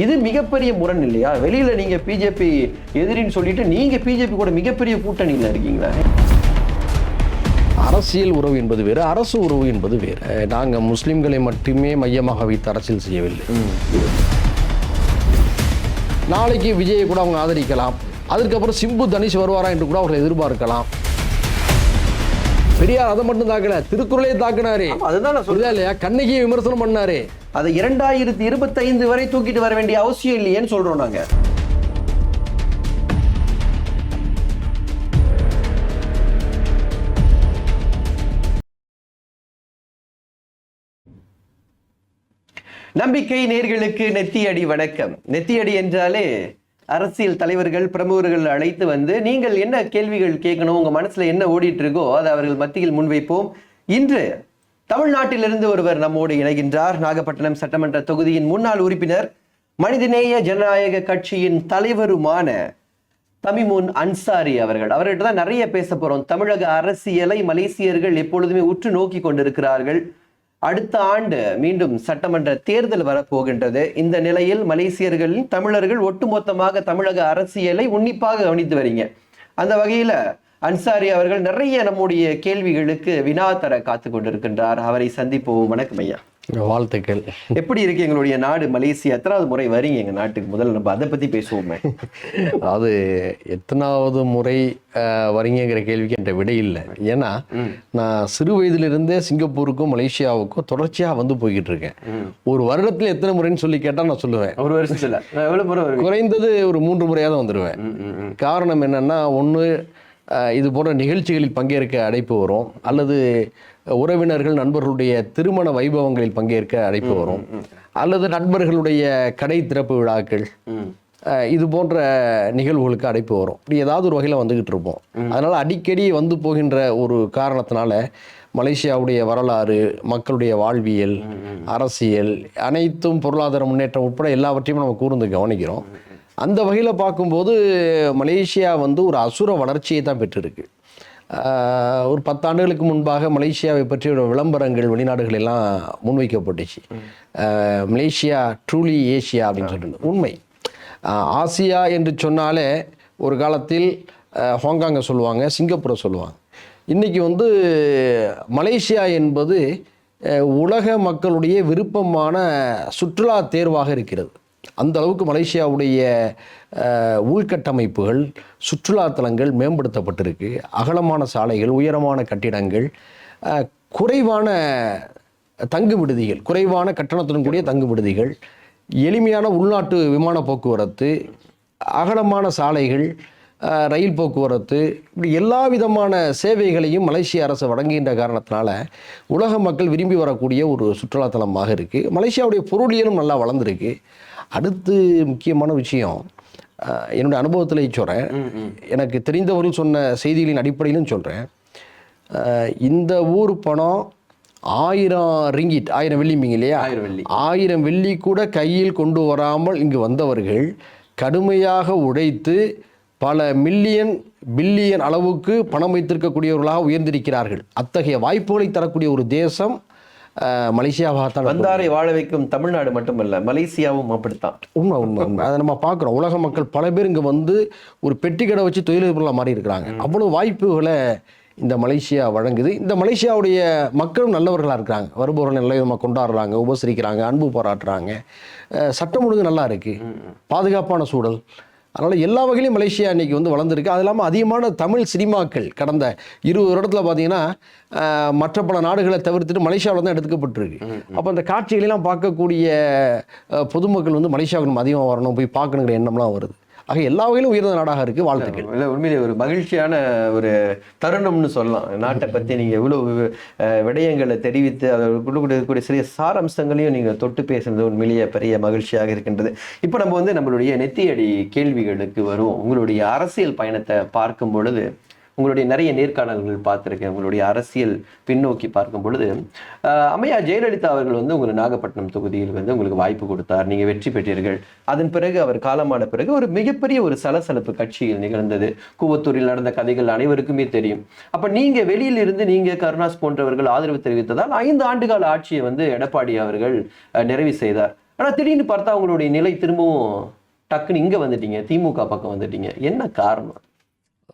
இது மிகப்பெரிய முரண் இல்லையா? வெளியில நீங்க பிஜேபி எதிரின்னு சொல்லிட்டு நீங்க பிஜேபி கூட மிகப்பெரிய கூட்டணியில இருக்கீங்களா? அரசியல் உறவு என்பது வேறு அரசு உறவு என்பது வேறு. நாங்கள் முஸ்லிம்களை மட்டுமே மையமாக வைத்து அரசியல் செய்யவில்லை. நாளைக்கு விஜயை கூட அவங்க ஆதரிக்கலாம். அதுக்கப்புறம் சிம்பு தனுஷ் வருவாரா என்று கூட அவர்கள் எதிர்பார்க்கலாம். பெரியார் அதை மட்டும் தாக்கல திருக்குறளே தாக்குனாரு. அதுதான் இல்லையா? கண்ணகியை விமர்சனம் பண்ணாரு. அதை இரண்டாயிரத்தி இருபத்தைந்து வரை தூக்கிட்டு வர வேண்டிய அவசியம் இல்லையேன்னு சொல்றோம் நாங்க. நம்பிக்கை நேர்களுக்கு நெத்தியடி வணக்கம். நெத்தியடி என்றாலே அரசியல் தலைவர்கள் பிரமுகர்கள் அழைத்து வந்து நீங்கள் என்ன கேள்விகள் கேட்கணும்? உங்க மனசுல என்ன ஓடிட்டு இருக்கோ அதை அவர்கள் மத்தியில் முன்வைப்போம். இன்று தமிழ்நாட்டிலிருந்து ஒருவர் நம்மோடு இணைகின்றார். நாகப்பட்டினம் சட்டமன்ற தொகுதியின் முன்னாள் உறுப்பினர் மனிதநேய ஜனநாயக கட்சியின் தலைவருமான தமிமுன் அன்சாரி அவர்கள். அவர்கிட்ட தான் நிறைய பேச போறோம். தமிழக அரசியலை மலேசியர்கள் எப்பொழுதுமே உற்று நோக்கி கொண்டிருக்கிறார்கள். அடுத்த ஆண்டு மீண்டும் சட்டமன்ற தேர்தல் வரப்போகின்றது. இந்த நிலையில் மலேசியர்களின் தமிழர்கள் ஒட்டுமொத்தமாக தமிழக அரசியலை உன்னிப்பாக கவனித்து வரீங்க. அந்த வகையில அன்சாரி அவர்கள் நிறைய நம்முடைய கேள்விகளுக்கு வினா தர காத்து கொண்டிருக்கின்றார் அவரை சந்திப்போம். வணக்கம் ஐயா. வாழ்த்துக்கள். எப்படி இருக்கு எங்களுடைய நாடு? மலேசியா எத்தனாவது முறை வரீங்க எங்க நாட்டுக்கு? முதல்ல நம்ம அதை பத்தி பேசுவோமே. அதாவது எத்தனாவது முறை அஹ், வரீங்கங்கிற கேள்விக்கு என்கிட்ட விடை இல்லை. ஏன்னா நான் சிறு வயதிலிருந்தே சிங்கப்பூருக்கும் மலேசியாவுக்கும் தொடர்ச்சியாக வந்து போய்கிட்டு இருக்கேன் ஒரு வருடத்தில் எத்தனை முறைன்னு சொல்லி கேட்டால் நான் சொல்லுவேன். ஒரு வருஷத்துல. குறைந்தது ஒரு மூன்று முறையாக தான் வந்துடுவேன். காரணம் என்னன்னா ஒன்று இது போன்ற நிகழ்ச்சிகளில் பங்கேற்க அழைப்பு வரும். அல்லது உறவினர்கள் நண்பர்களுடைய திருமண வைபவங்களில் பங்கேற்க அழைப்பு வரும். அல்லது நண்பர்களுடைய கடை திறப்பு விழாக்கள். இது போன்ற நிகழ்வுகளுக்கு அழைப்பு வரும். இப்படி ஏதாவது ஒரு வகையில் வந்துக்கிட்டு இருப்போம். அதனால் அடிக்கடி வந்து போகின்ற ஒரு காரணத்தினால மலேசியாவுடைய வரலாறு மக்களுடைய வாழ்வியல் அரசியல் அனைத்தும் பொருளாதார முன்னேற்றம் உட்பட எல்லாவற்றையும் நம்ம கூர்ந்து கவனிக்கிறோம். அந்த வகையில் பார்க்கும்போது மலேசியா வந்து ஒரு அசுர வளர்ச்சியை தான் பெற்றிருக்கு. ஒரு பத்தாண்டுகளுக்கு முன்பாக மலேசியாவை பற்றிய விளம்பரங்கள் வெளிநாடுகள் எல்லாம் முன்வைக்கப்பட்டுச்சு. மலேசியா ட்ரூலி ஏசியா அப்படின்னு சொல்லிட்டு உண்மை. ஆசியா என்று சொன்னாலே ஒரு காலத்தில் ஹாங்காங்கை சொல்லுவாங்க சிங்கப்பூரை சொல்லுவாங்க. இன்றைக்கி வந்து மலேசியா என்பது உலக மக்களுடைய விருப்பமான சுற்றுலா தேர்வாக இருக்கிறது. அந்த அளவுக்கு மலேசியாவுடைய உள்கட்டமைப்புகள் சுற்றுலாத்தலங்கள் மேம்படுத்தப்பட்டிருக்கு. அகலமான சாலைகள் உயரமான கட்டிடங்கள் குறைவான தங்கு விடுதிகள் குறைவான கட்டணத்துடன் கூடிய தங்கு விடுதிகள் எளிமையான உள்நாட்டு விமான போக்குவரத்து அகலமான சாலைகள் ரயில் போக்குவரத்து இப்படி எல்லா விதமான சேவைகளையும் மலேசிய அரசு வழங்குகின்ற காரணத்தினால உலக மக்கள் விரும்பி வரக்கூடிய ஒரு சுற்றுலாத்தலமாக இருக்குது மலேசியாவுடைய பொருளியலும் நல்லா வளர்ந்துருக்கு. அடுத்து முக்கியமான விஷயம் என்னுடைய அனுபவத்தில் சொல்கிறேன் எனக்கு தெரிந்தவர்கள் சொன்ன செய்திகளின் அடிப்படையிலும் சொல்கிறேன் இந்த ஊர் பணம் ஆயிரம் ரிங்கிட் ஆயிரம் வெள்ளிம்பிங்க இல்லையா? ஆயிரம் வெள்ளி. ஆயிரம் வெள்ளி கூட கையில் கொண்டு வராமல் இங்கு வந்தவர்கள் கடுமையாக உழைத்து பல மில்லியன் பில்லியன் அளவுக்கு பணம் வைத்திருக்கக்கூடியவர்களாக உயர்ந்திருக்கிறார்கள். அத்தகைய வாய்ப்புகளை தரக்கூடிய ஒரு தேசம் மலேசியாவாகத்தான். வந்தாரை வாழ வைக்கும் தமிழ்நாடு மட்டுமல்ல மலேசியாவும் அப்படித்தான். உண்மை உண்மை உண்மை. அதை நம்ம பார்க்குறோம். உலக மக்கள் பல பேர் இங்கே வந்து ஒரு பெட்டி கடை வச்சு தொழிலதிபர்களாக மாறி இருக்கிறாங்க அவ்வளோ வாய்ப்புகளை இந்த மலேசியா வழங்குது. இந்த மலேசியாவுடைய மக்களும் நல்லவர்களாக இருக்கிறாங்க. வருபவர்கள் நல்ல விதமாக கொண்டாடுறாங்க உபசரிக்கிறாங்க அன்பு பாராட்டுறாங்க. சட்டம் ஒழுங்கு நல்லா இருக்குது பாதுகாப்பான சூழல். அதனால் எல்லா வகையிலும் மலேசியா இன்னைக்கு வந்து வளர்ந்துருக்கு. அது இல்லாமல் அதிகமான தமிழ் சினிமாக்கள் கடந்த இருபது வருடத்தில் பார்த்தீங்கன்னா மற்ற பல நாடுகளை தவிர்த்துட்டு மலேசியாவில் தான் எடுத்துக்கப்பட்டிருக்கு. அப்போ அந்த காட்சிகளெல்லாம் பார்க்கக்கூடிய பொதுமக்கள் வந்து மலேசியாவுக்கு நம்ம அதிகமாக வரணும் போய் பார்க்கணுங்கிற எண்ணம்லாம் வருது. ஆக எல்லா வகையிலும் உயர்ந்த நாடாக இருக்குது வாழ்த்துக்கள். இல்லை உண்மையிலே ஒரு மகிழ்ச்சியான ஒரு தருணம்னு சொல்லலாம். நாட்டை பற்றி நீங்கள் இவ்வளோ விடயங்களை தெரிவித்து அதை கொடுக்கக்கூடிய சிறிய சாரம்சங்களையும் நீங்கள் தொட்டு பேசுனது உண்மையிலேயே பெரிய மகிழ்ச்சியாக இருக்கின்றது. இப்போ நம்ம வந்து நம்மளுடைய நெத்தியடி கேள்விகளுக்கு வரும் உங்களுடைய அரசியல் பயணத்தை பார்க்கும் பொழுது உங்களுடைய நிறைய நேர்காணல்கள் பார்த்துருக்கேன். உங்களுடைய அரசியல் பின்னோக்கி பார்க்கும் பொழுது அம்மையா ஜெயலலிதா அவர்கள் வந்து உங்களுக்கு நாகப்பட்டினம் தொகுதியில் வந்து உங்களுக்கு வாய்ப்பு கொடுத்தார். நீங்கள் வெற்றி பெற்றீர்கள். அதன் பிறகு அவர் காலமான பிறகு ஒரு மிகப்பெரிய ஒரு சலசலப்பு கட்சியில் நிகழ்ந்தது. கூவத்தூரில் நடந்த கதைகள் அனைவருக்குமே தெரியும். அப்ப நீங்கள் வெளியில் இருந்து நீங்கள் கருணாஸ் போன்றவர்கள் ஆதரவு தெரிவித்ததால் ஐந்து ஆண்டுகால ஆட்சியை வந்து எடப்பாடி அவர்கள் நிறைவு செய்தார். ஆனால் திடீர்னு பார்த்தா அவங்களுடைய நிலை திரும்பவும் டக்குன்னு இங்கே வந்துட்டீங்க. திமுக பக்கம் வந்துட்டீங்க. என்ன காரணம்?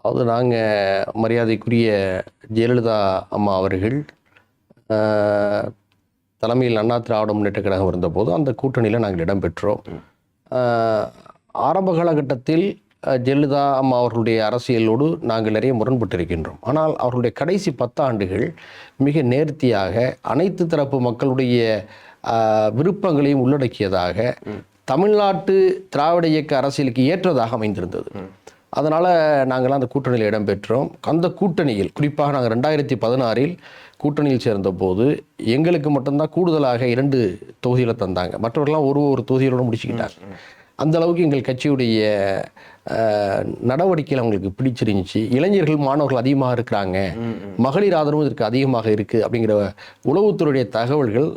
அதாவது நாங்கள் மரியாதைக்குரிய ஜெயலலிதா அம்மா அவர்கள் தலைமையில் அண்ணா திராவிட முன்னேற்ற கழகம் இருந்தபோது அந்த கூட்டணியில் நாங்கள் இடம்பெற்றோம் ஆரம்ப காலகட்டத்தில் ஜெயலலிதா அம்மா அவர்களுடைய அரசியலோடு நாங்கள் நிறைய முரண்பட்டிருக்கின்றோம். ஆனால் அவர்களுடைய கடைசி பத்தாண்டுகள் மிக நேர்த்தியாக அனைத்து தரப்பு மக்களுடைய விருப்பங்களையும் உள்ளடக்கியதாக தமிழ்நாட்டு திராவிட இயக்க அரசியலுக்கு ஏற்றதாக அமைந்திருந்தது. அதனால் நாங்கள்லாம் அந்த கூட்டணியில் இடம்பெற்றோம் அந்த கூட்டணியில் குறிப்பாக நாங்கள் ரெண்டாயிரத்தி பதினாறில் கூட்டணியில் சேர்ந்தபோது எங்களுக்கு மட்டும்தான் கூடுதலாக இரண்டு தொகுதிகளை தந்தாங்க. மற்றவர்கள்லாம் ஒரு ஒரு தொகுதிகளோடு முடிச்சுக்கிட்டாங்க. அந்த அளவுக்கு எங்கள் கட்சியுடைய அஹ், நடவடிக்கைகள் அவங்களுக்கு பிடிச்சிருந்துச்சு. இளைஞர்கள் மாணவர்கள் அதிகமாக இருக்கிறாங்க. மகளிர் ஆதரவும் இதற்கு அதிகமாக இருக்குது அப்படிங்கிற உளவுத்துறையுடைய தகவல்கள்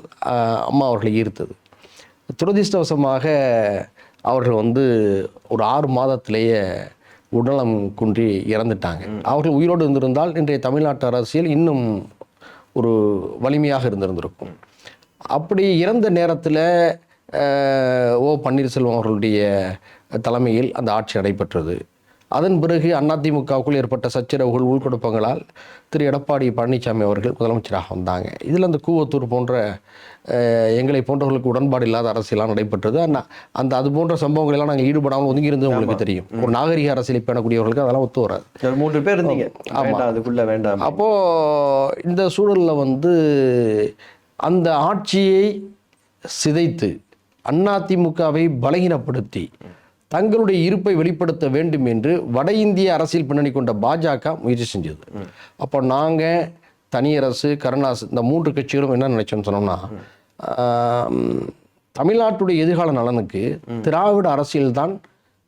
அம்மா அவர்களை ஈர்த்தது. துரதிர்ஷ்டவசமாக அவர்கள் வந்து ஒரு ஆறு மாதத்திலேயே உடலம் குன்றி இறந்துட்டாங்க. அவர்கள் உயிரோடு இருந்திருந்தால் இன்றைய தமிழ்நாட்டு அரசியல் இன்னும் ஒரு வலிமையாக இருந்திருந்திருக்கும். அப்படி இறந்த நேரத்தில் ஓ பன்னீர்செல்வம் அவர்களுடைய தலைமையில் அந்த ஆட்சி நடைபெற்றது. அதன் பிறகு அதிமுகவுக்குள் ஏற்பட்ட சச்சரவுகள் உள்கொடுப்பங்களால் திரு. எடப்பாடி பழனிசாமி அவர்கள் முதலமைச்சராக வந்தாங்க. இதில் அந்த கூவத்தூர் போன்ற எங்களை போன்றவர்களுக்கு உடன்பாடு இல்லாத அரசியலாம் நடைபெற்றது. அண்ணா- அந்த அது போன்ற சம்பவங்கள் எல்லாம் நாங்கள் ஈடுபடாமல் ஒதுங்கி இருந்தது உங்களுக்கு தெரியும். ஒரு நாகரிக அரசியலை பேணக்கூடியவர்களுக்கு அதெல்லாம் ஒத்து வராது. மூன்று பேர் இருந்தீங்க. வேண்டாம் அதுக்குள்ள வேண்டாம். அப்போது இந்த சூழலில் வந்து அந்த ஆட்சியை சிதைத்து அதிமுகவை பலகீனப்படுத்தி தங்களுடைய இருப்பை வெளிப்படுத்த வேண்டும் என்று வட இந்திய அரசியல் பின்னணி கொண்ட பாஜக முயற்சி செஞ்சது. அப்போ நாங்கள் தனியரசு கருணாசு இந்த மூன்று கட்சிகளும் என்ன நினைச்சோம்னு சொன்னோம்னா தமிழ்நாட்டுடைய எதிர்கால நலனுக்கு திராவிட அரசியல் தான்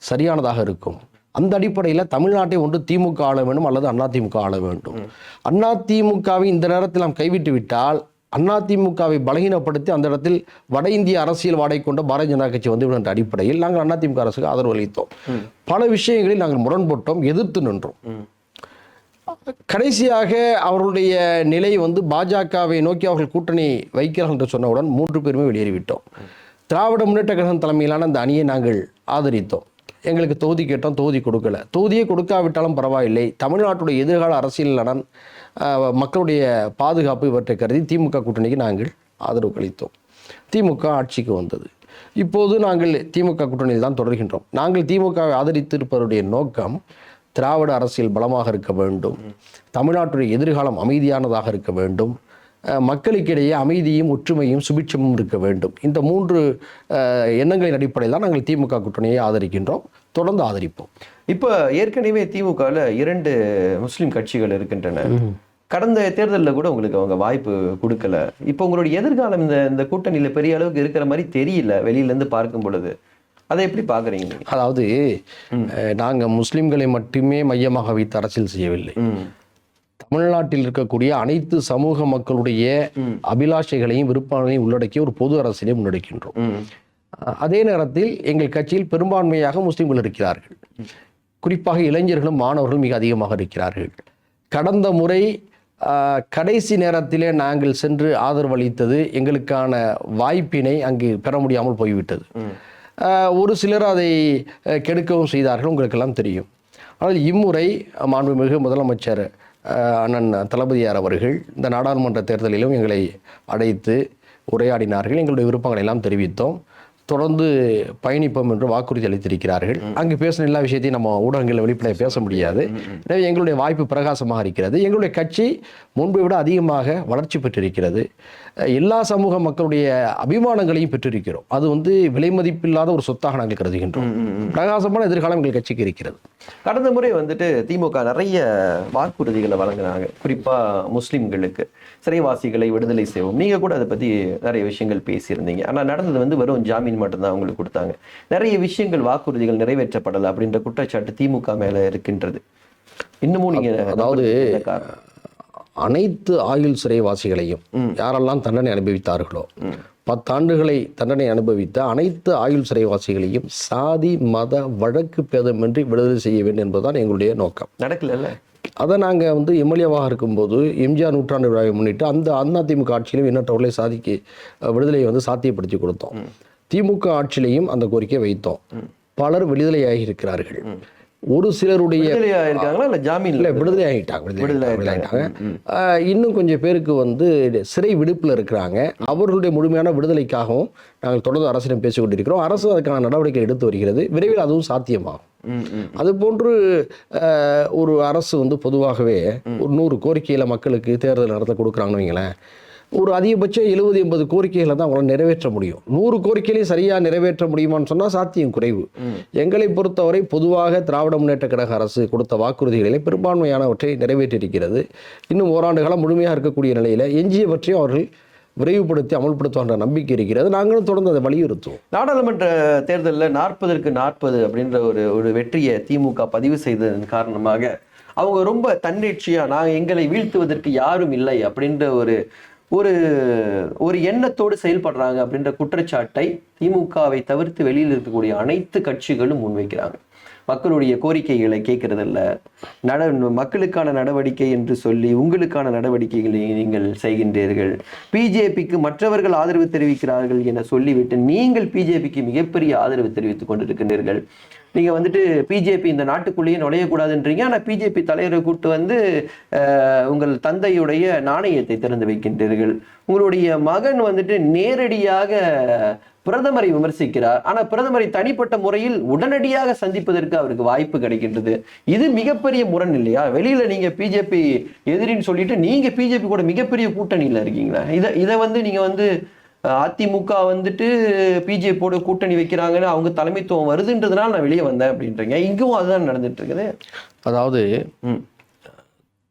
சரியானதாக இருக்கும். அந்த அடிப்படையில் தமிழ்நாட்டை ஒன்று திமுக ஆள வேண்டும் அல்லது அதிமுக ஆள வேண்டும். அதிமுகவை இந்த நேரத்தில் நாம் கைவிட்டு விட்டால் அதிமுகவை பலகீனப்படுத்தி அந்த இடத்தில் வட இந்திய அரசியல் வாடகை கொண்ட பாரதிய ஜனதா கட்சி வந்துவிடும் என்ற அடிப்படையில் நாங்கள் அதிமுக அரசுக்கு ஆதரவு அளித்தோம். பல விஷயங்களில் நாங்கள் முரண்பட்டோம் எதிர்த்து நின்றோம். கடைசியாக அவர்களுடைய நிலை வந்து பாஜகவை நோக்கி அவர்கள் கூட்டணி வைக்கிறார்கள் என்று சொன்னவுடன் மூன்று பேருமே வெளியேறிவிட்டோம். திராவிட முன்னேற்ற கழகம் தலைமையிலான அந்த அணியை நாங்கள் ஆதரித்தோம். எங்களுக்கு தொகுதி கேட்டோம் தொகுதி கொடுக்கல. தொகுதியை கொடுக்காவிட்டாலும் பரவாயில்லை. தமிழ்நாட்டுடைய எதிர்கால அரசியல் நலன் மக்களுடைய பாதுகாப்பு இவற்றை கருதி திமுக கூட்டணிக்கு நாங்கள் ஆதரவு அளித்தோம். திமுக ஆட்சிக்கு வந்தது. இப்போது நாங்கள் திமுக கூட்டணியில் தான் தொடர்கின்றோம். நாங்கள் திமுகவை ஆதரித்திருப்பவருடைய நோக்கம் திராவிட அரசியல் பலமாக இருக்க வேண்டும். தமிழ்நாட்டுடைய எதிர்காலம் அமைதியானதாக இருக்க வேண்டும். மக்களுக்கிடையே அமைதியும் ஒற்றுமையும் சுபிட்சமும் இருக்க வேண்டும். இந்த மூன்று எண்ணங்களின் அடிப்படையில் தான் நாங்கள் திமுக கூட்டணியை ஆதரிக்கின்றோம். தொடர்ந்து ஆதரிப்போம். இப்போ ஏற்கனவே திமுகவில் இரண்டு முஸ்லிம் கட்சிகள் இருக்கின்றன. கடந்த தேர்தலில் கூட உங்களுக்கு அவங்க வாய்ப்பு கொடுக்கல. இப்போ உங்களுடைய எதிர்காலம் இந்த இந்த கூட்டணியில பெரிய அளவுக்கு இருக்கிற மாதிரி தெரியல வெளியில இருந்து பார்க்கும் பொழுது. அதை எப்படி பாக்குறீங்க நீங்க? அதாவது அஹ், நாங்க முஸ்லிம்களை மட்டுமே மையமாக வைத்து அரசியல் செய்யவில்லை. தமிழ்நாட்டில் இருக்கக்கூடிய அனைத்து சமூக மக்களுடைய அபிலாஷைகளையும் விருப்பங்களையும் உள்ளடக்கிய ஒரு பொது அரசியலை முன்னெடுக்கின்றோம். அதே நேரத்தில் எங்கள் கட்சியில் பெரும்பான்மையாக முஸ்லிம்கள் இருக்கிறார்கள். குறிப்பாக இளைஞர்களும் மாணவர்களும் மிக அதிகமாக இருக்கிறார்கள். கடந்த முறை கடைசி நேரத்திலே நாங்கள் சென்று ஆதரவு அளித்தது எங்களுக்கான வாய்ப்பினை அங்கு பெற முடியாமல் போய்விட்டது. ஒரு சிலர் அதை கெடுக்கவும் செய்தார்கள். உங்களுக்கெல்லாம் தெரியும். ஆனால் இம்முறை மாண்புமிகு முதலமைச்சர் அண்ணன் தளபதியார் அவர்கள் இந்த நாடாளுமன்ற தேர்தலிலும் எங்களை அழைத்து உரையாடினார்கள். எங்களுடைய விருப்பங்களை எல்லாம் தெரிவித்தோம். தொடர்ந்து பயணிப்போம் என்று வாக்குறுதி அளித்திருக்கிறார்கள். அங்கு பேசின எல்லா விஷயத்தையும் நம்ம ஊடகங்களில் வெளிப்படையாக பேச முடியாது. எனவே எங்களுடைய வாய்ப்பு பிரகாசமாக இருக்கிறது. எங்களுடைய கட்சி முன்பை விட அதிகமாக வளர்ச்சி பெற்றிருக்கிறது. எல்லா சமூக மக்களுடைய அபிமானங்களையும் பெற்றிருக்கிறோம். அது வந்து விலை மதிப்பில்லாத ஒரு சொத்தாக நாங்கள் கருதுகின்றோம். பிரகாசமான எதிர்காலம் எங்கள் கட்சிக்கு இருக்கிறது. கடந்த முறை வந்துட்டு திமுக நிறைய வாக்குறுதிகளை வழங்கினாங்க. குறிப்பா முஸ்லிம்களுக்கு சிறைவாசிகளை விடுதலை செய்வோம். நீங்க கூட அதை பத்தி நிறைய விஷயங்கள் பேசியிருந்தீங்க. ஆனா நடந்தது வந்து வெறும் ஜாமீன் மட்டும்தான் அவங்களுக்கு கொடுத்தாங்க. நிறைய விஷயங்கள் வாக்குறுதிகள் நிறைவேற்றப்படலை அப்படின்ற குற்றச்சாட்டு திமுக மேல இருக்கின்றது. இன்னமும் நீங்க அதாவது? அனைத்து ஆயுள் சிறைவாசிகளையும் யாரெல்லாம் தண்டனை அனுபவித்தார்களோ பத்தாண்டுகளை தண்டனை அனுபவித்த அனைத்து ஆயுள் சிறைவாசிகளையும் சாதி மத வழக்கு பேதமின்றி விடுதலை செய்ய வேண்டும் என்பதுதான் எங்களுடைய நோக்கம். நடக்கலல்ல? அதை நாங்கள் வந்து எம்எல்ஏவாக இருக்கும்போது எம்ஜிஆர் நூற்றாண்டு விழாவை முன்னிட்டு அந்த அதிமுக ஆட்சியிலும் எண்ணற்றவர்களை சாதிக்கு விடுதலையை வந்து சாத்தியப்படுத்தி கொடுத்தோம். திமுக ஆட்சியிலையும் அந்த கோரிக்கை வைத்தோம். பலர் விடுதலையாகி இருக்கிறார்கள். ஒரு சிலருடைய இருக்காங்களா? இல்ல ஜாமீன்ல இல்லை விடுதலை ஆகிட்டாங்க விடுதலை ஆகிட்டாங்க இன்னும் கொஞ்சம் பேருக்கு வந்து சிறை விடுப்பில் இருக்கிறாங்க. அவர்களுடைய முழுமையான விடுதலைக்காகவும் நாங்கள் தொடர்ந்து அரசிடம் பேசிக் கொண்டிருக்கிறோம் அரசு அதுக்கான நடவடிக்கை எடுத்து வருகிறது. விரைவில் அதுவும் சாத்தியமாகும். அது போன்று ஒரு அரசு வந்து பொதுவாகவே ஒரு நூறு கோரிக்கையில் மக்களுக்கு தேர்தல் நடத்த கொடுக்குறாங்கன்னு வைங்களேன். ஒரு அதிகபட்சம் எழுபது எண்பது கோரிக்கைகளை தான் அவங்களால நிறைவேற்ற முடியும். நூறு கோரிக்கைகளையும் சரியாக நிறைவேற்ற முடியுமான்னு சொன்னால் சாத்தியம் குறைவு. எங்களை பொறுத்தவரை பொதுவாக திராவிட முன்னேற்ற கழக அரசு கொடுத்த வாக்குறுதிகளை பெரும்பான்மையானவற்றை நிறைவேற்றியிருக்கிறது. இன்னும் ஓராண்டு காலம் முழுமையாக இருக்கக்கூடிய நிலையில் எஞ்சியவற்றையும் அவர்கள் விரைவுபடுத்தி அமல்படுத்துவான்ற நம்பிக்கை இருக்கிறது. நாங்களும் தொடர்ந்து அதை வலியுறுத்துவோம். நாடாளுமன்ற தேர்தலில் நாற்பதற்கு நாற்பது அப்படின்ற ஒரு ஒரு வெற்றியை திமுக பதிவு செய்ததன் காரணமாக அவங்க ரொம்ப தன்னெட்சியா நான் எங்களை வீழ்த்துவதற்கு யாரும் இல்லை அப்படின்ற ஒரு ஒரு ஒரு எண்ணத்தோடு செயல்படுறாங்க அப்படின்ற குற்றச்சாட்டை திமுகவை தவிர்த்து வெளியில் இருக்கக்கூடிய அனைத்து கட்சிகளும் முன்வைக்கிறாங்க. மக்களுடைய கோரிக்கைகளை கேட்கறதில்ல. நட மக்களுக்கான நடவடிக்கை என்று சொல்லி உங்களுக்கான நடவடிக்கைகளை நீங்கள் செய்கின்றீர்கள். பிஜேபிக்கு மற்றவர்கள் ஆதரவு தெரிவிக்கிறார்கள் என சொல்லிவிட்டு நீங்கள் பிஜேபிக்கு மிகப்பெரிய ஆதரவு தெரிவித்துக் கொண்டிருக்கின்றீர்கள். நீங்கள் வந்துட்டு பிஜேபி இந்த நாட்டுக்குள்ளேயே நுழையக்கூடாதுன்றீங்க. ஆனால் பிஜேபி தலைவரை கூட்டு வந்து உங்கள் தந்தையுடைய நாணயத்தை திறந்து வைக்கின்றீர்கள். உங்களுடைய மகன் வந்துட்டு நேரடியாக பிரதமரை விமர்சிக்கிறார். ஆனா பிரதமரை தனிப்பட்ட முறையில் உடனடியாக சந்திப்பதற்கு அவருக்கு வாய்ப்பு கிடைக்கின்றது. இது மிகப்பெரிய முரண் இல்லையா? வெளியில நீங்க பிஜேபி எதிரின்னு சொல்லிட்டு நீங்க பிஜேபி கூட மிகப்பெரிய கூட்டணியில இருக்கீங்களா? இதை இதை வந்து நீங்க வந்து அதிமுக வந்துட்டு பிஜேபியோட கூட்டணி வைக்கிறாங்கன்னு அவங்க தலைமைத்துவம் வருதுன்றதுனால நான் வெளியே வந்தேன் அப்படின்றீங்க. இங்கும் அதுதான் நடந்துட்டு இருக்குது அதாவது.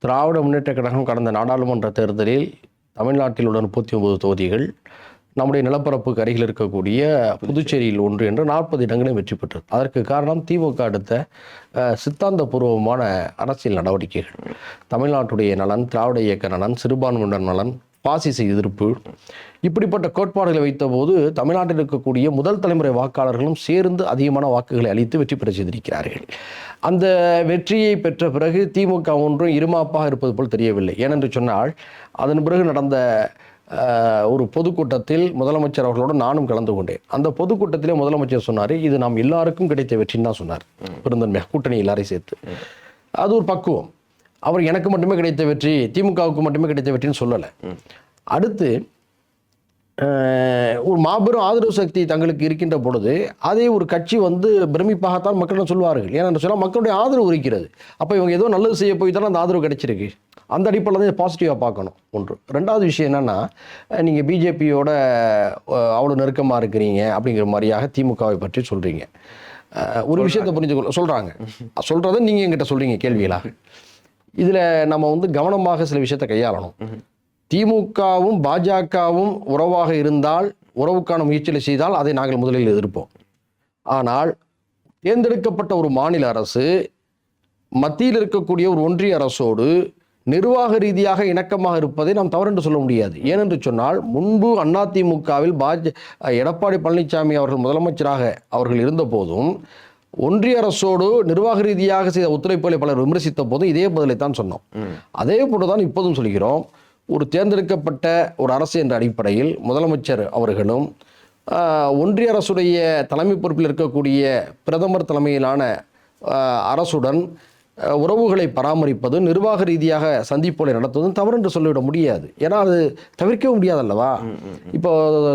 திராவிட முன்னேற்ற கழகம் கடந்த நாடாளுமன்ற தேர்தலில் தமிழ்நாட்டில் உள்ள முப்பத்தி ஒன்பது தொகுதிகள் நம்முடைய நிலப்பரப்புக்கு அருகில் இருக்கக்கூடிய புதுச்சேரியில் ஒன்று என்று நாற்பது இடங்களையும் வெற்றி பெற்றது. அதற்கு காரணம் திமுக எடுத்த சித்தாந்த சித்தாந்தபூர்வமான அரசியல் நடவடிக்கைகள். தமிழ்நாட்டுடைய நலன் திராவிட இயக்க நலன் சிறுபான்மையினர் நலன் பாசிச எதிர்ப்பு இப்படிப்பட்ட கோட்பாடுகளை வைத்தபோது தமிழ்நாட்டில் இருக்கக்கூடிய முதல் தலைமுறை வாக்காளர்களும் சேர்ந்து அதிகமான வாக்குகளை அளித்து வெற்றி பெற செய்திருக்கிறார்கள். அந்த வெற்றியை பெற்ற பிறகு திமுக ஒன்றும் இருமாப்பாக இருப்பது போல் தெரியவில்லை. ஏனென்று சொன்னால் அதன் பிறகு நடந்த ஒரு பொதுக்கூட்டத்தில் முதலமைச்சர் அவர்களோடு நானும் கலந்து கொண்டேன். அந்த பொதுக்கூட்டத்திலே முதலமைச்சர் சொன்னார் இது நாம் எல்லாருக்கும் கிடைத்த வெற்றின்னு தான் சொன்னார். பெருந்தன்மை கூட்டணி எல்லாரையும் சேர்த்து. அது ஒரு பக்குவம். அவர் எனக்கு மட்டுமே கிடைத்த வெற்றி திமுகவுக்கு மட்டுமே கிடைத்த வெற்றின்னு சொல்லலை. அடுத்து ஒரு மாபெரும் ஆதரவு சக்தி தங்களுக்கு இருக்கின்ற பொழுது அதை ஒரு கட்சி வந்து பிரமிப்பாகத்தான் மக்களிடம் சொல்வார்கள். ஏனென்று சொன்னால் மக்களுடைய ஆதரவு இருக்கிறது. அப்போ இவங்க ஏதோ நல்லது செய்ய போய் தானே அந்த ஆதரவு கிடைச்சிருக்கு. அந்த அடிப்படையில் தான் பாசிட்டிவாக பார்க்கணும். ஒன்று. ரெண்டாவது விஷயம் என்னென்னா நீங்கள் பிஜேபியோட அவ்வளோ நெருக்கமாக இருக்கிறீங்க அப்படிங்கிற மாதிரியாக திமுகவை பற்றி சொல்கிறீங்க ஒரு விஷயத்தை புரிஞ்சுக்கொள்ள சொல்கிறாங்க சொல்கிறத நீங்கள் என்கிட்ட சொல்கிறீங்க கேள்விகளாக இதில் நம்ம வந்து கவனமாக சில விஷயத்தை கையாளணும். திமுகவும் பாஜகவும் உறவாக இருந்தால் உறவுக்கான முயற்சிகளை செய்தால் அதை நாங்கள் முதலில் எதிர்ப்போம். ஆனால் தேர்ந்தெடுக்கப்பட்ட ஒரு மாநில அரசு மத்தியில் இருக்கக்கூடிய ஒரு ஒன்றிய அரசோடு நிர்வாக ரீதியாக இணக்கமாக இருப்பதை நாம் தவறென்று சொல்ல முடியாது. ஏனென்று சொன்னால் முன்பு அதிமுகவில் பாஜ எடப்பாடி பழனிசாமி அவர்கள் முதலமைச்சராக அவர்கள் இருந்தபோதும் ஒன்றிய அரசோடு நிர்வாக ரீதியாக செய்த ஒத்துழைப்புகளை பலர் விமர்சித்த போதும் இதே பதிலை தான் சொன்னோம். அதே போன்று தான் இப்போதும் சொல்கிறோம். ஒரு தேர்ந்தெடுக்கப்பட்ட ஒரு அரசு என்ற அடிப்படையில் முதலமைச்சர் அவர்களும் ஒன்றிய அரசுடைய தலைமை பொறுப்பில் இருக்கக்கூடிய பிரதமர் தலைமையிலான அரசுடன் உறவுகளை பராமரிப்பது நிர்வாக ரீதியாக சந்திப்புகளை நடத்துவதும் தவறு என்று சொல்லிவிட முடியாது. ஏன்னா அது தவிர்க்கவே முடியாது அல்லவா இப்போ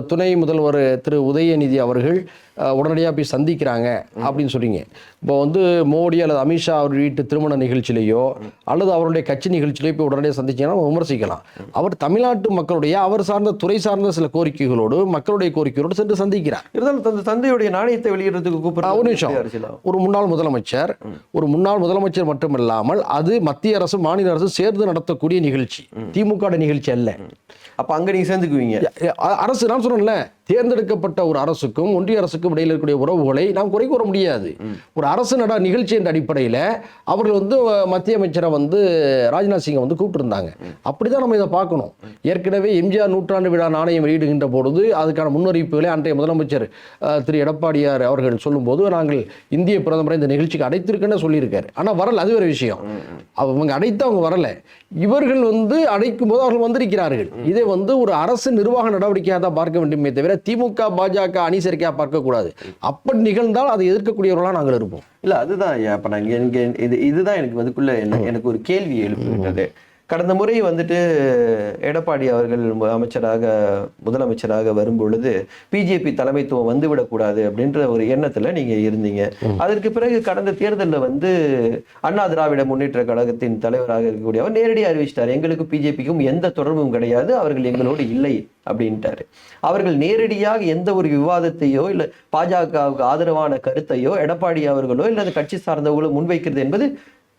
துணை முதல்வர் திரு. உதயநிதி அவர்கள் உடனடியாக போய் சந்திக்கிறாங்க அப்படின்னு சொல்றீங்க. இப்போ வந்து மோடி அல்லது அமித்ஷா அவர் வீட்டு திருமண நிகழ்ச்சியிலேயோ அல்லது அவருடைய கட்சி நிகழ்ச்சியிலேயோ போய் உடனடியாக சந்திச்சீங்கன்னா விமர்சிக்கலாம். அவர் தமிழ்நாட்டு மக்களுடைய அவர் சார்ந்த துறை சார்ந்த சில கோரிக்கைகளோடு மக்களுடைய கோரிக்கைகளோடு சென்று சந்திக்கிறார். இருந்தாலும் தந்த தந்தையுடைய நாணயத்தை வெளியிடுறதுக்கு ஆ, கூப்பிடுறது ஒரு நிமிஷம். ஒரு முன்னாள் முதலமைச்சர் ஒரு முன்னாள் முதலமைச்சர் மட்டுமில்லாமல் அது மத்திய அரசு மாநில அரசு சேர்ந்து நடத்தக்கூடிய நிகழ்ச்சி. திமுக நிகழ்ச்சி அல்ல. அப்ப அங்க நீங்க சேர்ந்துக்குவீங்க. அரசு நான் சொன்னேன்ல. தேர்ந்தெடுக்கப்பட்ட ஒரு அரசுக்கும் ஒன்றிய அரசுக்கும் இடையில் இருக்கக்கூடிய உறவுகளை நாம் குறை கூற முடியாது. ஒரு அரசு நட நிகழ்ச்சி என்ற அடிப்படையில் அவர்கள் வந்து மத்திய அமைச்சரை வந்து ராஜ்நாத் சிங்கை வந்து கூப்பிட்டுருந்தாங்க. அப்படிதான் நம்ம இதை பார்க்கணும். ஏற்கனவே எம்ஜிஆர் நூற்றாண்டு விழா நாணயம் வெளியிடுகின்ற பொழுது அதுக்கான முன்னறிவிப்புகளை அன்றைய முதலமைச்சர் திரு எடப்பாடியார் அவர்கள் சொல்லும்போது நாங்கள் இந்திய பிரதமரை இந்த நிகழ்ச்சிக்கு அடைத்திருக்கேன்னு சொல்லியிருக்காரு. ஆனால் வரல. அது வேற விஷயம். அவங்க அடைத்து அவங்க வரல. இவர்கள் வந்து அடைக்கும் போது அவர்கள் வந்திருக்கிறார்கள். இதை வந்து ஒரு அரசு நிர்வாக நடவடிக்கையாக தான் பார்க்க வேண்டுமே தவிர திமுக பாஜக அணி சேர்க்கையா பார்க்கக்கூடாது. அப்படி நிகழ்ந்தால் அதை எதிர்க்கக்கூடியவர்களாக நாங்கள் இருப்போம். இல்ல அதுதான் அப்ப நாங்க இங்க இது இதுதான் எனக்கு அதுக்குள்ள எனக்கு ஒரு கேள்வி எழுப்புகின்றது கடந்த முறை வந்துட்டு எடப்பாடி அவர்கள் அமைச்சராக முதலமைச்சராக வரும் பொழுது பிஜேபி தலைமைத்துவம் வந்துவிடக்கூடாது அப்படின்ற ஒரு எண்ணத்துல நீங்க இருந்தீங்க. அதற்கு பிறகு கடந்த தேர்தலில் வந்து அண்ணா திராவிட முன்னேற்ற கழகத்தின் தலைவராக இருக்கக்கூடிய அவர் நேரடியாக அறிவிச்சிட்டார். எங்களுக்கு பிஜேபிக்கும் எந்த தொடர்பும் கிடையாது அவர்கள் எங்களோடு இல்லை அப்படின்ட்டாரு. அவர்கள் நேரடியாக எந்த ஒரு விவாதத்தையோ இல்ல பாஜகவுக்கு ஆதரவான கருத்தையோ எடப்பாடி அவர்களோ இல்ல கட்சி சார்ந்தவர்களோ முன்வைக்கிறது என்பது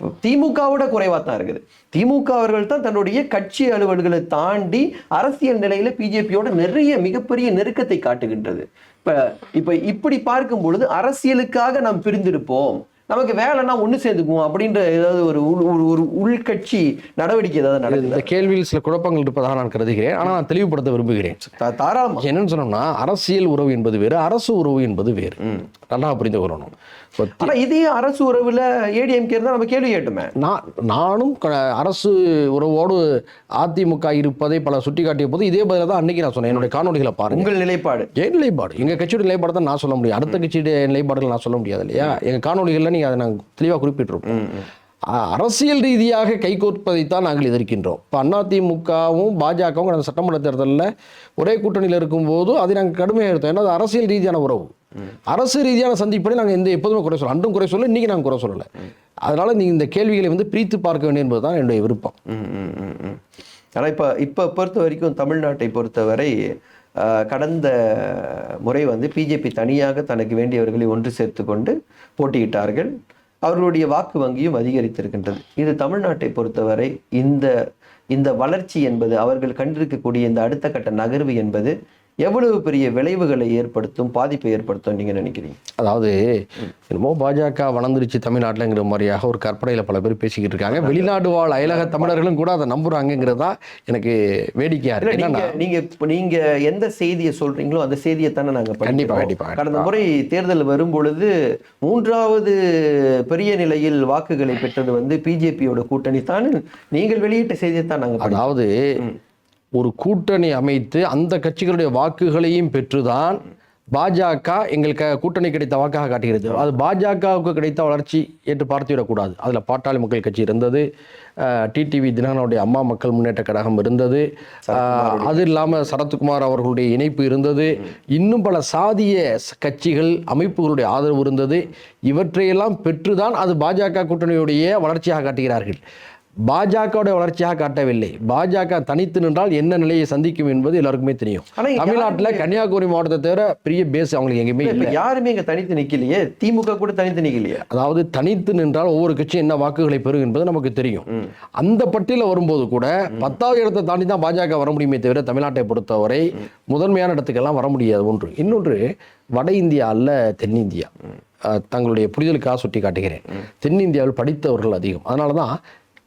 திமுகவோட குறைவா தான் இருக்குது. திமுக அவர்கள் தான் தன்னுடைய கட்சி அலுவல்களை தாண்டி அரசியல் நிலையில பிஜேபியோட நிறைய மிகப்பெரிய நெருக்கத்தை காட்டுகின்றது. இப்ப இப்ப இப்படி பார்க்கும் பொழுது அரசியலுக்காக நாம் பிரிந்திருப்போம். நமக்கு வேலைன்னா ஒண்ணு சேர்ந்துக்குவோம் அப்படின்ற ஏதாவது ஒரு உள் ஒரு- உள்கட்சி நடவடிக்கை ஏதாவது நடக்குது? இந்த கேள்வியில் சில குழப்பங்கள் இருப்பதாக நான் கருதுகிறேன். ஆனால் நான் தெளிவுபடுத்த விரும்புகிறேன். தாராளமா. என்னன்னு சொன்னோம்னா அரசியல் உறவு என்பது வேறு அரசு உறவு என்பது வேறு. நல்லா புரிந்து கொள்ளணும். இப்போ ஆனா இதே அரசு உறவுல ஏடிஎம்கே இருந்தா நம்ம கேள்வி கேட்டுமே. நான் நானும் அரசு உறவோடு அதிமுக இருப்பதை பல சுட்டிக்காட்டிய போது இதே பதில தான் அன்னைக்கு நான் சொன்னேன். என்னுடைய காணொலிகளை பாருங்க. உங்கள் நிலைப்பாடு. என் நிலைப்பாடு. எங்க கட்சியோட நிலைப்பாடு தான் நான் சொல்ல முடியும். அடுத்த கட்சியுடைய நிலைப்பாடுகள் நான் சொல்ல முடியாது இல்லையா? எங்க காணொலிகளில் நீங்க அதை நாங்கள் தெளிவாக குறிப்பிட்டிருப்போம். அரசியல் ரீதியாக கைகோர்ப்பதைத்தான் நாங்கள் எதிர்க்கின்றோம். இப்போ அதிமுகவும் பாஜகவும் கடந்த சட்டமன்ற தேர்தலில் ஒரே கூட்டணியில் இருக்கும்போது அதை நாங்கள் கடுமையாக எடுத்தோம். ஏன்னா அது அரசியல் ரீதியான உறவு. அரசு ரீதியான சந்திப்படி நாங்கள் எந்த எப்போதுமே குறை சொல்ல அன்றும் குறை சொல்ல இன்றைக்கி நாங்கள் குறை சொல்லலை. அதனால் நீங்கள் இந்த கேள்விகளை வந்து பிரித்து பார்க்க வேண்டும் என்பது தான் என்னுடைய விருப்பம். ஆனால் இப்போ இப்போ பொறுத்த வரைக்கும் தமிழ்நாட்டை பொறுத்தவரை கடந்த முறை வந்து பிஜேபி தனியாக தனக்கு வேண்டியவர்களை ஒன்று சேர்த்து கொண்டு போட்டியிட்டார்கள். அவர்களுடைய வாக்கு வங்கியும் அதிகரித்திருக்கின்றது. இது தமிழ்நாட்டை பொறுத்தவரை இந்த இந்த வளர்ச்சி என்பது அவர்கள் கண்டிருக்கக்கூடிய இந்த அடுத்த கட்ட நகர்வு என்பது எவ்வளவு பெரிய விளைவுகளை ஏற்படுத்தும் பாதிப்பை ஏற்படுத்தும் நீங்க நினைக்கிறீங்க? அதாவது என்னமோ பாஜக வளர்ந்துருச்சு தமிழ்நாட்டில்ங்கிற மாதிரியாக ஒரு கற்பனையில் பல பேர் பேசிக்கிட்டு இருக்காங்க. வெளிநாடு வாழ் அயலக தமிழர்களும் கூட அதை நம்புறாங்கிறது தான் எனக்கு வேடிக்கையா இல்ல, இருக்கு நீங்க என்னன்னா இப்ப நீங்க எந்த செய்தியை சொல்றீங்களோ அந்த செய்தியை தானே நாங்க கண்டிப்பா, படிக்கிறோம். கண்டிப்பா, கடந்த முறை தேர்தல் வரும் பொழுது மூன்றாவது பெரிய நிலையில் வாக்குகளை பெற்றது வந்து பிஜேபியோட கூட்டணி தான். நீங்கள் வெளியிட்ட செய்தியை தான் நாங்க படிக்கிறோம். அதாவது ஒரு கூட்டணி அமைத்து அந்த கட்சிகளுடைய வாக்குகளையும் பெற்றுதான் பாஜக எங்களுக்கு கூட்டணி கிடைத்த வாக்காக காட்டுகிறது. அது பாஜகவுக்கு கிடைத்த வளர்ச்சி என்று பார்த்துவிடக்கூடாது. அதில் பாட்டாளி மக்கள் கட்சி இருந்தது. டிடிவி தினகரனுடைய அம்மா மக்கள் முன்னேற்ற கழகம் இருந்தது. அது இல்லாமல் சரத்குமார் அவர்களுடைய இணைப்பு இருந்தது. இன்னும் பல சாதிய கட்சிகள் அமைப்புகளுடைய ஆதரவு இருந்தது. இவற்றையெல்லாம் பெற்றுதான் அது பாஜக கூட்டணியுடைய வளர்ச்சியாக காட்டுகிறார்கள். பாஜகவுடைய வளர்ச்சியாக காட்டவில்லை. பாஜக தனித்து நின்றால் என்ன நிலையை சந்திக்கும் என்பது எல்லாருக்குமே தெரியும். தமிழ்நாட்டில் கன்னியாகுமரி மாவட்டத்தை தவிர பெரிய பேஸ் அவங்களுக்கு எங்கேயுமே இல்லை யாருமே இங்க தனித்து நிக்கலையே. திமுக கூட தனித்து நிக்கலையே. அதாவது தனித்து நின்றால் ஒவ்வொரு கட்சியும் என்ன வாக்குகளை பெறும் என்பது நமக்கு தெரியும். அந்த பட்டியலில் வரும்போது கூட பத்தாவது இடத்தை தாண்டி தான் பாஜக வர முடியுமே தவிர தமிழ்நாட்டை பொறுத்தவரை முதன்மையான இடத்துக்கெல்லாம் வர முடியாது ஒன்று. இன்னொன்று வட இந்தியா அல்ல தென்னிந்தியா. தங்களுடைய புரிதலுக்காக சுட்டி காட்டுகிறேன் தென்னிந்தியாவில் படித்தவர்கள் அதிகம். அதனால தான்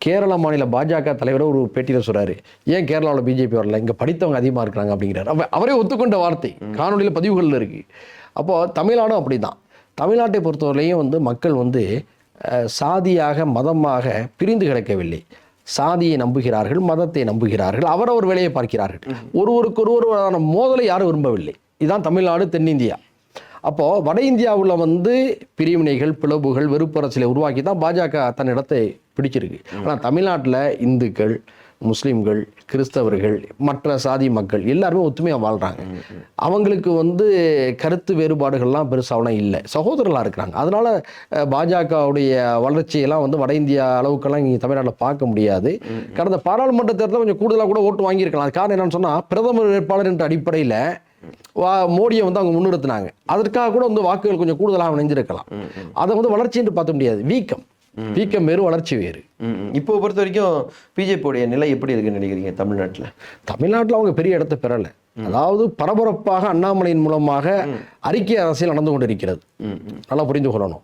கேரள மாநில பாஜக தலைவர் ஒரு பேட்டியில் சொல்றாரு. ஏன் கேரளாவில் பிஜேபி வரல? இங்கே படித்தவங்க அதிகமாக இருக்கிறாங்க அப்படிங்கிறார். அவ- அவரே ஒத்துக்கொண்ட வார்த்தை. காணொலியில் பதிவுகளில் இருக்கு. அப்போ தமிழ்நாடும் அப்படிதான். தமிழ்நாட்டை பொறுத்தவரையிலையும் வந்து மக்கள் வந்து சாதியாக மதமாக பிரிந்து கிடக்கவில்லை. சாதியை நம்புகிறார்கள் மதத்தை நம்புகிறார்கள் அவரவர் வேலையை பார்க்கிறார்கள். ஒருவருக்கு ஒருவரான மோதலை யாரும் விரும்பவில்லை. இதுதான் தமிழ்நாடு தென்னிந்தியா. அப்போது வட இந்தியாவில் வந்து பிரிவினைகள் பிளவுகள் வெறுப்பரசியலை உருவாக்கி தான் பாஜக தன் இடத்தை பிடிச்சிருக்கு. ஆனால் தமிழ்நாட்டில் இந்துக்கள் முஸ்லீம்கள் கிறிஸ்தவர்கள் மற்ற சாதி மக்கள் எல்லாருமே ஒத்துமையாக வாழ்கிறாங்க அவங்களுக்கு வந்து கருத்து வேறுபாடுகள்லாம் பெருசாகலாம் இல்லை. சகோதரர்களாக இருக்கிறாங்க. அதனால் பாஜகவுடைய வளர்ச்சியெல்லாம் வந்து வட இந்தியா அளவுக்கெல்லாம் இங்கே தமிழ்நாட்டில் பார்க்க முடியாது. கடந்த பாராளுமன்ற தேர்தலில் கொஞ்சம் கூடுதலாக கூட ஓட்டு வாங்கியிருக்கலாம். அது காரணம் என்னென்னு சொன்னால் பிரதமர் வேட்பாளர் என்ற அடிப்படையில் மோடியை வந்து அவங்க முன்னிறுத்தினாங்க. அதற்காக கூட வந்து வாக்குகள் கொஞ்சம் கூடுதலாக இணைஞ்சிருக்கலாம் அதை வந்து வளர்ச்சி என்று பார்க்க முடியாது. வீக்கம். வீக்கம் வேறு வளர்ச்சி வேறு. இப்போ பொறுத்த வரைக்கும் பிஜேபியோடைய நிலை எப்படி இருக்குன்னு நினைக்கிறீங்க தமிழ்நாட்டுல? தமிழ்நாட்டில் அவங்க பெரிய இடத்தை பெறல. அதாவது பரபரப்பாக அண்ணாமலையின் மூலமாக அறிக்கை அரசியல் நடந்து கொண்டிருக்கிறது. நல்லா புரிந்து கொள்ளணும்.